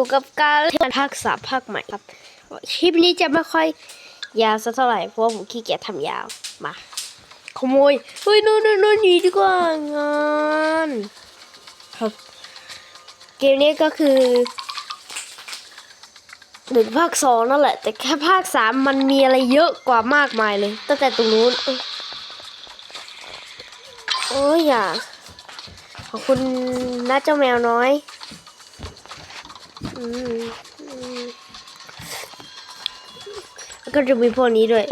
อยู่กับการเล่นภาคสามภาคใหม่ครับ คลิปนี้จะไม่ค่อยยาวสักเท่าไหร่เพราะผมขี้เกียจทำยาวมาขโมยเฮ้ยนู่นนู่นนู่นนีดีกว่างานครับเกมนี้ก็คือหนึ่งภาคสองนั่นแหละ แต่แค่ภาคสามมันมีอะไรเยอะกว่ามากมายเลย ตั้งแต่ตรงนู้นโอ้ยอย่าขอบคุณน้าเจ้าแมวน้อย แล้วก็จะมีพวกนี้ด้วย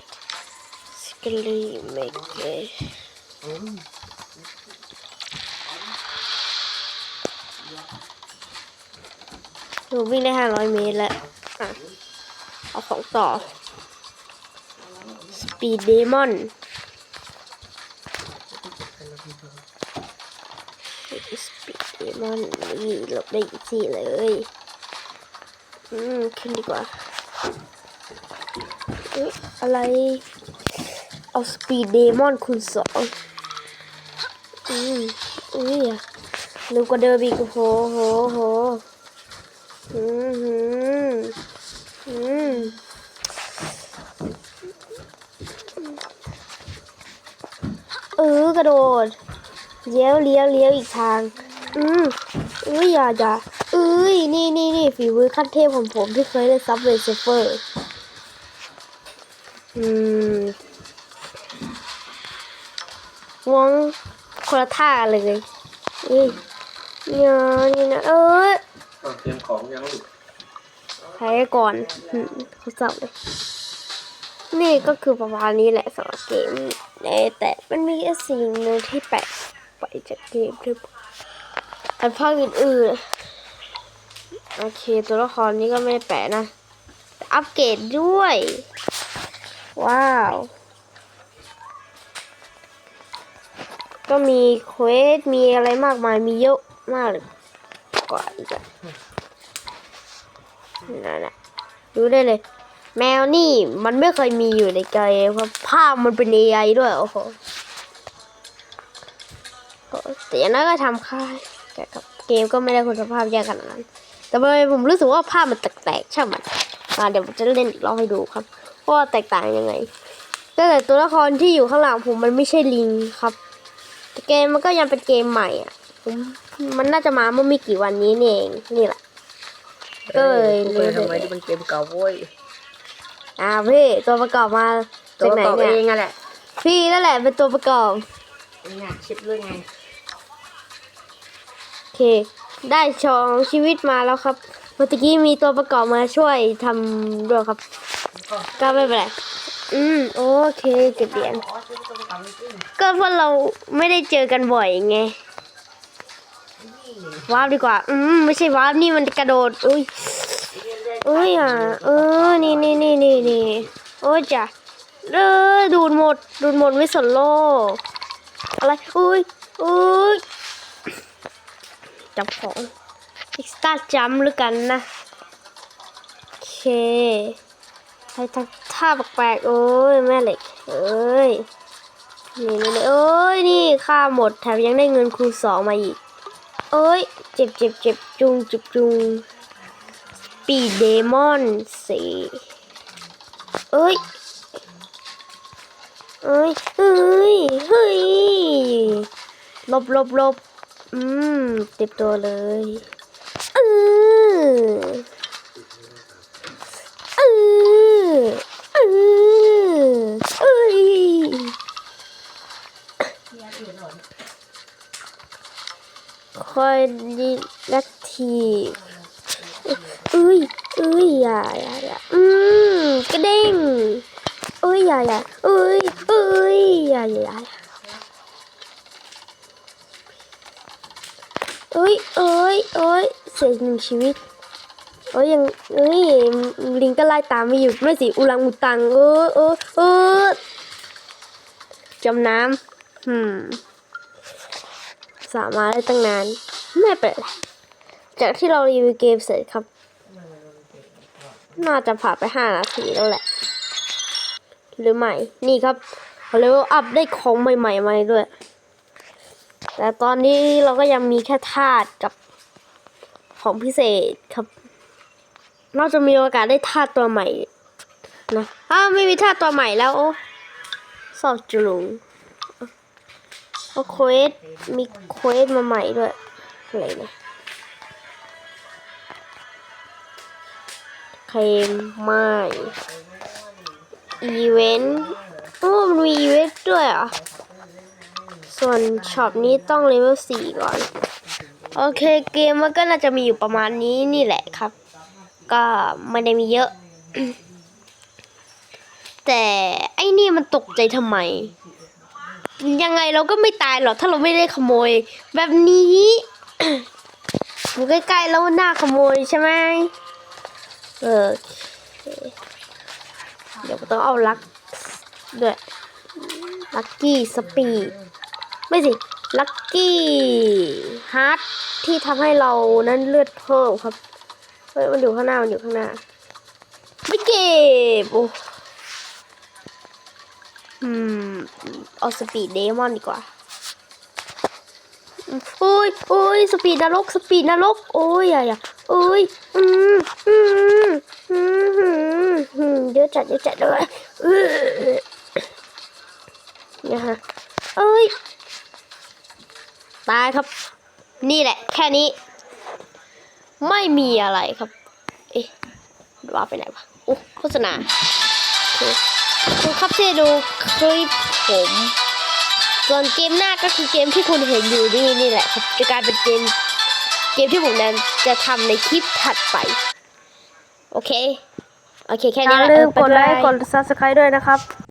สกลลีเมกเกหนูวิ่งได้ห้าร้อยเมตรแล้วอะเอาของต่อ สปีดเดมอนสปีดเดมอนนี่หลบได้อีกทีเลย อืมขึ้นดีกว่าเอ๊ะอะไร เอาสปีดเดมอนคูณสองอืมอุ้ยอะเร็วกว่าเดิมอีกโหโหโหอืมหืมอืมเออกระโดดเลี้ยวเลี้ยวเลี้ยวอีกทาง อืมอุ้ยอย่าอย่าเอ้ยนี่นี่นี่ ฝีมือขั้นเทพของผมที่เคยเล่นซับเวย์เซฟเฟอร์อืมงวงคนละท่าเลยนี่เนี่ยนี่นะเอ้ยอะเตรียมของยังลูกแพ้ก่อนอืมเขาจับเลย นี่ก็คือประมาณนี้แหละสำหรับเกมนี้แต่มันมีแค่สิ่งหนึ่งที่แปลกไปจากเกมที่อันภาคอื่นๆ โอเค ตัวละครนี้ก็ไม่ได้แปลกนะ อัปเกรดด้วย ว้าว ก็มีเควส มีอะไรมากมาย มีเยอะมากเลยกว่าอีกอะนั่นแหละดูได้เลย แมวนี่มันไม่เคยมีอยู่ในเกมเพราะภาพมันเป็น AI ด้วย โอ้โหแต่อย่างนั้นก็ทำค่ายแต่กับเกมก็ไม่ได้คุณภาพแย่ขนาดนั้น แต่ทำไมผมรู้สึกว่าภาพมันแตกๆช่างมันอ่าเดี๋ยวผมจะเล่นอีกรอบให้ดูครับว่าแตกต่างยังไงแต่แต่ตัวละครที่อยู่ข้างหลังผมมันไม่ใช่ลิงครับแต่เกมมันก็ยังเป็นเกมใหม่อะผมมันน่าจะมาเมื่อไม่กี่วันนี้นี่เองนี่แหละเอ้ยกูไปทำไมที่มันเกมเก่าเว้ยอ่าพี่ตัวประกอบมาตัจาวกไหนเก่าเอเนี่ยงอะแหละ พี่นั่นแหละเป็นตัวประกอบเนี่ยชิปด้วยไงโอเค ได้ชองชีวิตมาแล้วครับเมื่อกี้มีตัวประกอบมาช่วยทำด้วยครับ ก็ไม่เป็นไรอืมโอเคเจ็ดเหรียญก็เพราะเราไม่ได้เจอกันบ่อยไงวาร์ปดีกว่า อืมไม่ใช่วาร์ปนี่มันกระโดดอุ้ยอุ้ยอะเออนี่นี่นี่นี่นี่โอ้จ้ะเออดูดหมด ดูดหมดไม่สนโลกอะไรอุ้ยอุ้ย จับของอีกสตาร์จัมหรือกันนะ โอเคใช้ทักท่าแปลกๆโอ้ยแม่เหล็กเอ้ยนี่นี่นี่โอ้ยนี่ค่าหมดแถมยังได้เงินครูสองมาอีก เอ้ย เจ็บเจ็บเจ็บจุงจุบจุงปีเดมอนสีเอ้ยเอ้ยเอ้ยเฮ้ยลบลบลบ อืมเจ็บตัวเลยเออเออเออเอ้ยคอยดีลักทีเอ้ยเอ้ยอย่าอย่าอย่าอืมกระเด้งเอ้ยอย่าอย่าเอ้ยเอ้ยอย่าอย่า ยเอ้ยเอ้ยเอ้ยเสียหนึ่งชีวิตเอ้ยยังเอ้ยลิงก็ไล่ตามไม่อยู่ไม่สิอุลังอุตังเออเออเออจมน้ำ hmm สามารถได้ตั้งนาน ไม่เป็นไรจากที่เรารีวิวเกมเสร็จครับ น่าจะผ่านไปห้านาทีแล้วแหละ หรือไม่ นี่ครับเลเวลอัพได้ของใหม่ๆมาด้วย แต่ตอนนี้เราก็ยังมีแค่ธาตุกับของพิเศษครับ เราจะมีโอกาสได้ท่าตุตัวใหม่นะอ้าวไม่มีท่าตุตัวใหม่แล้วโอ้สอบจุลุงโอ้เควสมีเควสมาใหม่ด้วยอะไรเนี่ยเคมไม่อีเวนต์โอ้มันมีอีเวนต์ด้วยอะ ส่วนช็อปนี้ต้องเลเวลสี่ก่อน โอเคเกมมันก็น่าจะมีอยู่ประมาณนี้นี่แหละครับ ก็ไม่ได้มีเยอะ แต่ไอ้นี่มันตกใจทำไม ยังไงเราก็ไม่ตายหรอกถ้าเราไม่ได้ขโมย แบบนี้อยู่ใกล้ๆแล้วมันน่าขโมยใช่ไหมเออเดี๋ยวต้องเอาลักด้วยลักกี้สปีด ไม่สิลัคกี้ฮาร์ดที่ทำให้เรานั้นเลือดเพิ่มครับเฮ้ยมันอยู่ข้างหน้ามันอยู่ข้างหน้าไม่เก็บโอ้อืมเอาสปีดเดมอนดีกว่าโอ้ยโอ้ยสปีดนรกสปีดนรกโอ้ยอย่าอย่าโอ้ยอืมอืมอืมอืมอืมเยอะจัดเยอะจัดเลยเออเนี่ยฮะเอ้ย ตายครับ นี่แหละ แค่นี้ ไม่มีอะไรครับ เอ๊ะว่าไปไหนวะโอ้โฆษณาโอเคคุณครับที่ดูคลิปผม ส่วนเกมหน้าก็คือเกมที่คุณเห็นอยู่นี่นี่แหละครับจะกลายเป็นเกมเกมที่ผมนั้นจะทำในคลิปถัดไป โอเค โอเค แค่อนี้ย่าแหละลืมกดไลค์บ๊ายบายกด subscribe ด้วยนะครับ